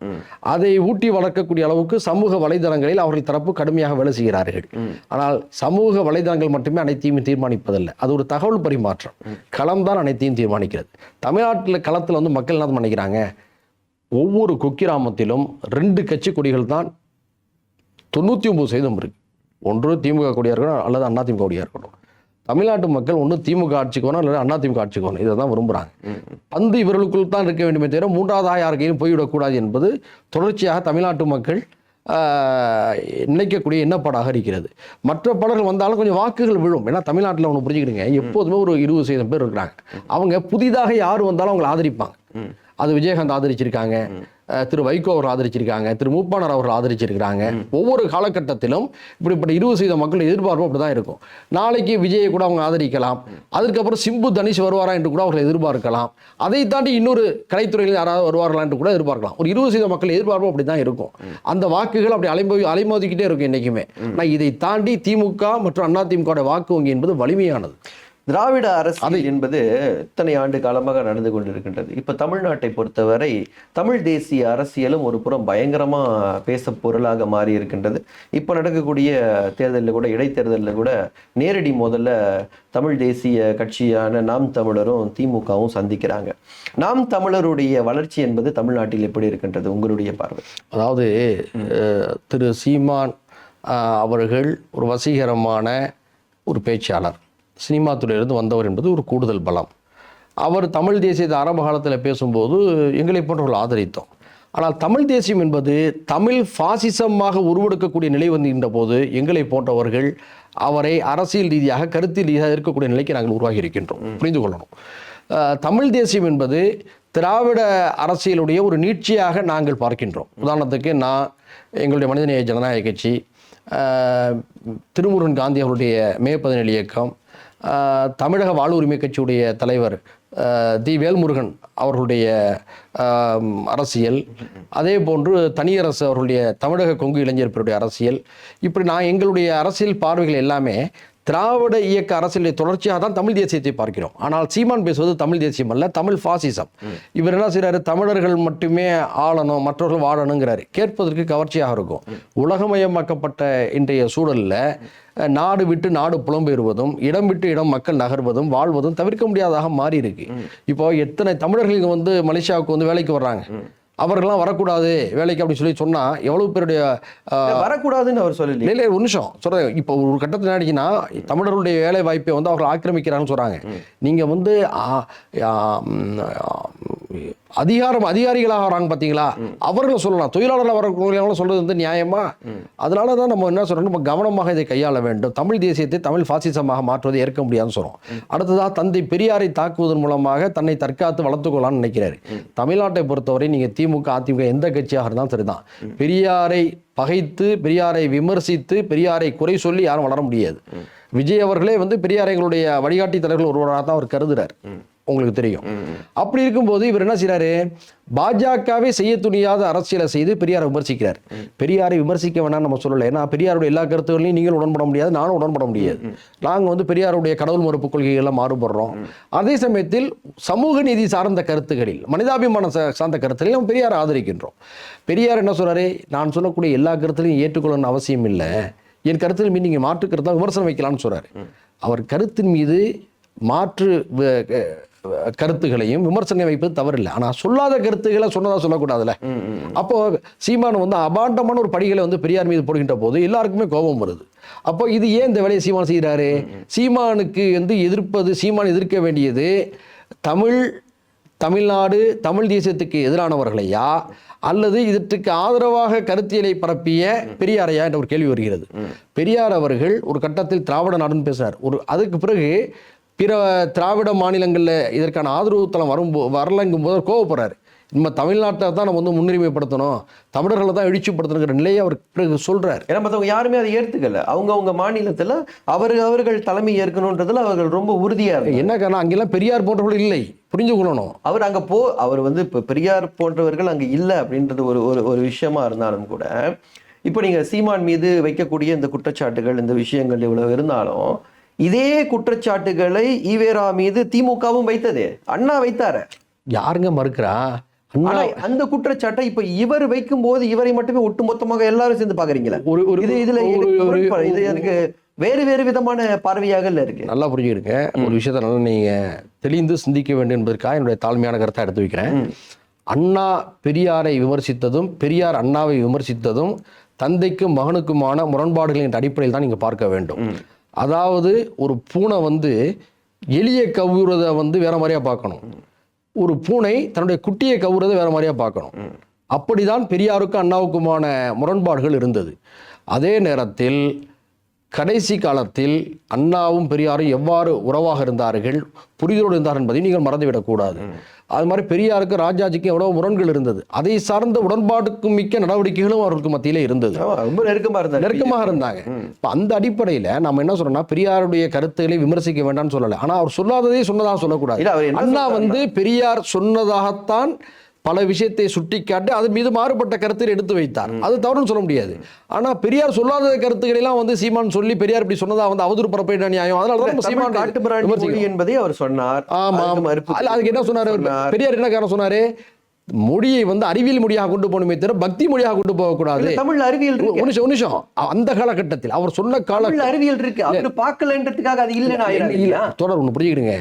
அதை ஊட்டி வளர்க்கக்கூடிய அளவுக்கு சமூக வலைதளங்களில் அவர்கள் தரப்பு கடுமையாக வேலை செய்கிறார்கள். ஆனால் சமூக வலைதளங்கள் மட்டுமே அனைத்தையும் தீர்மானிப்பதில்லை. அது ஒரு தகவல் பரிமாற்றம். களம் தான் அனைத்தையும் தீர்மானிக்கிறது. தமிழ்நாட்டில் களத்தில் வந்து மக்கள் என்ன நினைக்கிறாங்க? ஒவ்வொரு குக்கிராமத்திலும் ரெண்டு கட்சி கொடிகள் தான் தொண்ணூற்றி ஒம்பது சதவீதம் இருக்கு. ஒன்று திமுக கொடியாக இருக்கணும் அல்லது அதிமுக கொடியாக இருக்கணும் தமிழ்நாட்டு மக்கள் ஒன்று திமுக ஆட்சிக்கு இல்லை அண்ணா திமுக ஆட்சிக்கு வரணும் இதை தான் விரும்புகிறாங்க பந்து இவர்களுக்குள் தான் இருக்க வேண்டுமே தவிர மூன்றாவதாக யாருக்கையும் போய்விடக்கூடாது என்பது தொடர்ச்சியாக தமிழ்நாட்டு மக்கள் நினைக்கக்கூடிய எண்ணப்பாடாக இருக்கிறது. மற்ற பாடல்கள் வந்தாலும் கொஞ்சம் வாக்குகள் விழும். ஏன்னா தமிழ்நாட்டில் ஒன்று புரிஞ்சுக்கிடுங்க. எப்போதுமே ஒரு இருபது சதவீதம் பேர் இருக்கிறாங்க. அவங்க புதிதாக யார் வந்தாலும் அவங்களை ஆதரிப்பாங்க. அது விஜயகாந்த் ஆதரிச்சிருக்காங்க. திரு வைகோ அவர் ஆதரிச்சிருக்காங்க. திரு மூப்பானர் அவர்கள் ஆதரிச்சிருக்கிறாங்க. ஒவ்வொரு காலகட்டத்திலும் இப்படிப்பட்ட இருபது சதவீத மக்கள் எதிர்பார்ப்பு அப்படிதான் இருக்கும். நாளைக்கு விஜயை கூட அவங்க ஆதரிக்கலாம். அதுக்கப்புறம் சிம்பு தனுஷ் வருவாரா என்று கூட அவர்கள் எதிர்பார்க்கலாம். அதை தாண்டி இன்னொரு கலைத்துறையில் யாராவது வருவார்களா என்று கூட எதிர்பார்க்கலாம். ஒரு இருபது சதவீத மக்கள் எதிர்பார்ப்பு அப்படி தான் இருக்கும் அந்த வாக்குகள் அப்படி அலைமோ அலைமோதிக்கிட்டே இருக்கும் என்றைக்குமே. ஆனால் இதை தாண்டி திமுக மற்றும் அதிமுக வாக்கு வங்கி என்பது வலிமையானது. திராவிட அரசியல் என்பது இத்தனை ஆண்டு காலமாக நடந்து கொண்டிருக்கின்றது. இப்ப தமிழ்நாட்டை பொறுத்தவரை தமிழ் தேசிய அரசியலும் ஒரு புறம் பயங்கரமா பேச பொருளாக மாறி இருக்கின்றது இப்ப நடக்கக்கூடிய தேர்தலில் கூட இடைத்தேர்தலில் கூட நேரடி முதல்ல தமிழ் தேசிய கட்சியான நாம் தமிழரும் திமுகவும் சந்திக்கிறாங்க. நாம் தமிழருடைய வளர்ச்சி என்பது தமிழ்நாட்டில் எப்படி இருக்கின்றது? உங்களுடைய பார்வை. அதாவது திரு சீமான் அவர்கள் ஒரு வசீகரமான ஒரு பேச்சாளர். சினிமா துறையிலிருந்து வந்தவர் என்பது ஒரு கூடுதல் பலம். அவர் தமிழ் தேசியத்தை ஆரம்ப காலத்தில் பேசும்போது எங்களை போன்றவர்கள் ஆதரித்தோம். ஆனால் தமிழ் தேசியம் என்பது தமிழ் பாசிசமாக உருவெடுக்கக்கூடிய நிலை வந்துகின்ற போது எங்களை போன்றவர்கள் அவரை அரசியல் ரீதியாக கருத்தியல் ரீதியாக இருக்கக்கூடிய நிலைக்கு நாங்கள் உருவாகி இருக்கின்றோம். புரிந்து கொள்ளணும். தமிழ் தேசியம் என்பது திராவிட அரசியலுடைய ஒரு நீட்சியாக நாங்கள் பார்க்கின்றோம். உதாரணத்துக்கு நான் எங்களுடைய மனிதநேய ஜனநாயக கட்சி திருமுருகன் காந்தி அவருடைய மே பதினேழு இயக்கம் தமிழக வாழ் உரிமை கட்சியுடைய தலைவர் தி வேல்முருகன் அவர்களுடைய அரசியல் அதே போன்று தனியரசு அவர்களுடைய தமிழக கொங்கு இளைஞர் அரசியல். இப்படி நான் எங்களுடைய அரசியல் பார்வைகள் எல்லாமே திராவிட இயக்க அரசியலை தொடர்ச்சியாக தான் தமிழ் தேசியத்தை பார்க்கிறோம். ஆனால் சீமான் பேசுவது தமிழ் தேசியம் அல்ல தமிழ் ஃபாசிசம் இவர் என்ன செய்கிறாரு தமிழர்கள் மட்டுமே ஆளணும் மற்றவர்கள் வாழணுங்கிறாரு. கேட்பதற்கு கவர்ச்சியாக இருக்கும். உலகமயமாக்கப்பட்ட இன்றைய சூழலில் நாடு விட்டு நாடு புலம்பெயர்வதும் இடம் விட்டு இடம் மக்கள் நகர்வதும் வாழ்வதும் தவிர்க்க முடியாததாக மாறி இருக்கு இப்போ எத்தனை தமிழர்கள் வந்து மலேசியாவுக்கு வந்து வேலைக்கு வர்றாங்க. அவர்கள்லாம் வரக்கூடாது வேலைக்கு அப்படி சொல்லி சொன்னா எவ்வளவு பேருடைய வரக்கூடாதுன்னு அவர் சொல்லலையே. இல்லை ஒரு நிமிஷம். சொல்கிறேன் இப்போ ஒரு கட்டத்தில் ஆடிச்சுன்னா தமிழர்களுடைய வேலை வாய்ப்பை வந்து அவர்கள் ஆக்கிரமிக்கிறாங்கன்னு சொல்கிறாங்க நீங்கள் வந்து அதிகாரம் அதிகாரிகளாக வராங்க பார்த்தீங்களா? அவர்களும் சொல்லலாம். தொழிலாளர்கள் வரக்கூடியவங்களும் சொல்றது வந்து நியாயமா? அதனால தான் நம்ம என்ன சொல்றோம்? நம்ம கவனமாக இதை கையாள வேண்டும். தமிழ் தேசியத்தை தமிழ் பாசிசமாக மாற்றுவதை ஏற்க முடியாதுன்னு சொல்றோம். அடுத்ததாக தந்தை பெரியாரை தாக்குவதன் மூலமாக தன்னை தற்காத்து வளர்த்துக்கொள்ளலாம்னு நினைக்கிறாரு. தமிழ்நாட்டை பொறுத்தவரை நீங்கள் திமுக அதிமுக எந்த கட்சியாக இருந்தாலும் சரிதான். பெரியாரை பகைத்து பெரியாரை விமர்சித்து பெரியாரை குறை சொல்லி யாரும் வளர முடியாது. விஜய் அவர்களே வந்து பெரியார் எங்களுடைய வழிகாட்டி தலைவர்கள் ஒருவராக தான் அவர் கருதுறார். உங்களுக்கு தெரியும். அப்படி இருக்கும்போது இவர் என்ன செய்றாரு? பாஜகவே செய்ய துணியாத அரசியலை செய்து பெரியாரை விமர்சிக்கிறார். பெரியாரை விமர்சிக்க வேணாம் நம்ம சொல்லலை. ஏன்னா பெரியாருடைய எல்லா கருத்துக்களையும் நீங்கள் உடன்பட முடியாது நானும் உடன்பட முடியாது நாங்கள் வந்து பெரியாருடைய கடவுள் மறுப்பு கொள்கைகள்லாம் மாறுபடுறோம். அதே சமயத்தில் சமூக நீதி சார்ந்த கருத்துக்களில் மனிதாபிமானம் சார்ந்த கருத்துக்களில் நம்ம பெரியாரை ஆதரிக்கின்றோம். பெரியார் என்ன சொல்றாரு? நான் சொல்லக்கூடிய எல்லா கருத்துலையும் ஏற்றுக்கொள்ளணும்னு அவசியம் இல்லை. என் கருத்தில் நீங்கள் மாற்று கருத்தா விமர்சனம் வைக்கலாம்னு சொல்றாரு. அவர் கருத்தின் மீது மாற்று கருத்துகளையும் விமர்சனம் வைப்பது தவறில்லை. ஆனால் சொல்லாத கருத்துக்களை சொன்னதா சொல்லக்கூடாதுல்ல. அப்போ சீமான் வந்து அபாண்டமான ஒரு படிகளை வந்து பெரியார் மீது போடுகின்ற போது எல்லாருக்குமே கோபம் வருது. அப்போ இது ஏன் இந்த வேலையை சீமான் செய்கிறாரு? சீமானுக்கு வந்து எதிர்ப்பது சீமான் எதிர்க்க வேண்டியது தமிழ் தமிழ்நாடு தமிழ் தேசியத்துக்கு எதிரானவர்களையா? அல்லது இதற்கு ஆதரவாக கருத்தியலை பரப்பிய பெரியாரையா என்ற ஒரு கேள்வி வருகிறது. பெரியார் அவர்கள் ஒரு கட்டத்தில் திராவிட நாடுன்னு பேசினார் ஒரு அதுக்கு பிறகு பிற திராவிட மாநிலங்களில் இதற்கான ஆதரவு தளம் வரும்போ வரலங்கும் போது கோவப்படுறாரு. நம்ம தமிழ்நாட்டை தான் நம்ம வந்து முன்னுரிமைப்படுத்தணும். தமிழர்களை தான் எழுச்சிப்படுத்தணுங்கிற நிலையை அவர் பிறகு சொல்றார். ஏன்னா மற்றவங்க யாருமே அதை ஏற்றுக்கல. அவங்க அவங்க மாநிலத்துல அவர் அவர்கள் தலைமை ஏற்கணுன்றதுல அவர்கள் ரொம்ப உறுதியா இருந்தாங்க. என்ன காரணம்? அங்கெல்லாம் பெரியார் போன்றவர்கள் இல்லை. புரிஞ்சு கொள்ளணும். அவர் அங்க போ அவர் வந்து இப்ப பெரியார் போன்றவர்கள் அங்க இல்ல அப்படின்றது ஒரு ஒரு ஒரு விஷயமா இருந்தாலும் கூட இப்போ நீங்க சீமான் மீது வைக்கக்கூடிய இந்த குற்றச்சாட்டுகள் இந்த விஷயங்கள் இவ்வளவு இருந்தாலும் இதே குற்றச்சாட்டுகளை ஈவேரா மீது திமுகவும் வைத்தது. அண்ணா வைத்தாரு. யாருங்க மறுக்கிறா? அந்த குற்றச்சாட்டை இப்ப இவர் வைக்கும் போது இவரை மட்டுமே ஒட்டுமொத்தமாக எல்லாரும் சேர்ந்து பாக்குறீங்களா ஒரு ஒரு இது இதுல. இது எனக்கு வேறு வேறு விதமான பார்வையாக இருக்கு. நல்லா புரிஞ்சுக்கிடுங்க. ஒரு விஷயத்தை நல்லா நீங்க தெளிந்து சிந்திக்க வேண்டும் என்பதற்காக என்னுடைய தாழ்மையான கருத்தை எடுத்து வைக்கிறேன். அண்ணா பெரியாரை விமர்சித்ததும் பெரியார் அண்ணாவை விமர்சித்ததும் தந்தைக்கும் மகனுக்குமான முரண்பாடுகள் என்ற அடிப்படையில் தான் நீங்க பார்க்க வேண்டும். அதாவது ஒரு பூனை வந்து எலியை கவுறத வந்து வேற மாதிரியா பார்க்கணும். ஒரு பூனை தன்னுடைய குட்டியை கவுறத வேற மாதிரியா பார்க்கணும். அப்படிதான் பெரியாருக்கும் அண்ணாவுக்குமான முரண்பாடுகள் இருந்தது. அதே நேரத்தில் கடைசி காலத்தில் அண்ணாவும் பெரியாரும் எவ்வாறு உறவாக இருந்தார்கள் புரிதலோடு இருந்தார்கள் என்பதை நீங்கள் மறந்துவிடக்கூடாது. அது மாதிரி பெரியாருக்கு ராஜாஜிக்கும் எவ்வளவு முரண்கள் இருந்தது. அதை சார்ந்த உடன்பாட்டுக்கு மிக்க நடவடிக்கைகளும் அவர்களுக்கு மத்தியிலே இருந்தது. ரொம்ப நெருக்கமா இருந்தாரு நெருக்கமாக இருந்தாங்க. இப்போ அந்த அடிப்படையில் நம்ம என்ன சொல்றோம்னா பெரியாருடைய கருத்துக்களை விமர்சிக்க வேண்டாம்னு சொல்லலை. ஆனா அவர் சொல்லாததே சொன்னதாக சொல்லக்கூடாது. அண்ணா வந்து பெரியார் சொன்னதாகத்தான் பல விஷயத்தை சுட்டிக்காட்டி அது மீது மாறுபட்ட கருத்தில் எடுத்து வைத்தார் அது தவறுன்னு சொல்ல முடியாது ஆனா பெரியார் சொல்லாத கருத்துக்களை எல்லாம் வந்து சீமான் சொல்லி பெரியார் இப்படி சொன்னதா வந்து அவதூறு பரப்ப நியாயம் அதனால தான் சீமான் விமர்சிக்கிறோம். என்பதை அவர் சொன்னார் ஆமா அதுக்கு என்ன? சொன்னார். பெரியார் என்ன காரணம் சொன்னாரு மொழியை வந்து அறிவியல் மொழியாக கொண்டு போகணுமே தவிர பக்தி மொழியாக கொண்டு போகக்கூடாது. தமிழ் அறிவியல் நிமிஷம் ஒரு நிமிஷம். அந்த காலகட்டத்தில் அவர் சொன்ன கால அறிவியல் இருக்கு. அவரு பார்க்கலன்றதுக்காக அது இல்ல? தொடர் ஒன்று புரிஞ்சுக்கிடுங்க.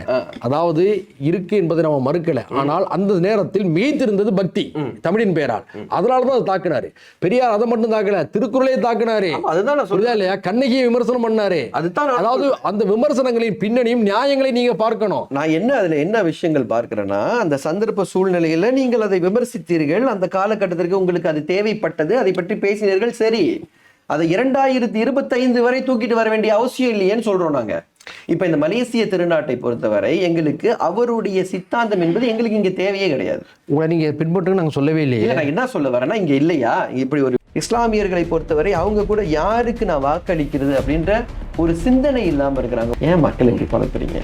அதாவது இருக்கு என்பதை நம்ம மறுக்கல. ஆனால் அந்த நேரத்தில் மெய்த்திருந்தது பக்தி தமிழின் பெயரால். அதனால தான் அதை தாக்குனாரு. பெரியார் அதை மட்டும் தாக்கல திருக்குறளே தாக்குனாரு. அதுதான் புரியுதா இல்லையா? கண்ணகியை விமர்சனம் பண்ணாரு. அதுதான் அதாவது அந்த விமர்சனங்களின் பின்னணியும் நியாயங்களை நீங்க பார்க்கணும். நான் என்ன அதுல என்ன விஷயங்கள் பார்க்கிறேன்னா அந்த சந்தர்ப்ப சூழ்நிலையில நீங்கள் அதை விமர்சித்தீர்கள். அந்த காலகட்டத்திற்கு உங்களுக்கு அது தேவைப்பட்டது. அதை பற்றி பேசினீர்கள். சரி. அதை இரண்டாயிரத்தி இருபத்தைந்து வரை தூக்கிட்டு வர வேண்டிய அவசியம் இல்லையேன்னு சொல்றோம் நாங்க. இப்ப இந்த மலேசிய திருநாட்டை பொறுத்தவரை எங்களுக்கு அவருடைய சித்தாந்தம் என்பது எங்களுக்கு இங்க தேவையே கிடையாது. உங்களை நீங்க பின்பற்றுங்க நாங்க சொல்லவே இல்லையே. இல்ல நான் என்ன சொல்ல வரேன்னா இங்க இல்லையா? இப்படி ஒரு இஸ்லாமியர்களை பொறுத்தவரை அவங்க கூட யாருக்கு நான் வாக்களிக்கிறது அப்படின்ற ஒரு சிந்தனை இல்லாம இருக்கிறாங்க. ஏன் மக்கள் இப்படி பழக்கிறீங்க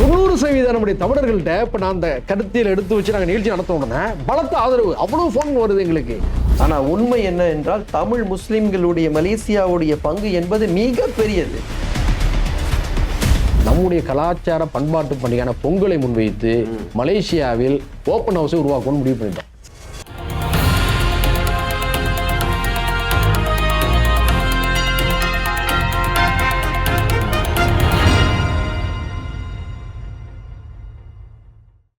தொண்ணூறு சதவீதம் நம்முடைய தமிழர்கள்ட்ட இப்ப நான் அந்த கருத்தியல் எடுத்து வச்சு நாங்க நிகழ்ச்சி நடத்த உடனே பலத்த ஆதரவு. அவ்வளவு ஃபோன் வருது எங்களுக்கு. ஆனா உண்மை என்ன என்றால் தமிழ் முஸ்லிம்களுடைய மலேசியாவுடைய பங்கு என்பது மிக பெரியது நம்முடைய கலாச்சார பண்பாட்டு பண்டிகையான பொங்கலை முன்வைத்து மலேசியாவில் ஓப்பன் ஹவுஸை உருவாக்கணும்னு முடிவு பண்ணிட்டோம்.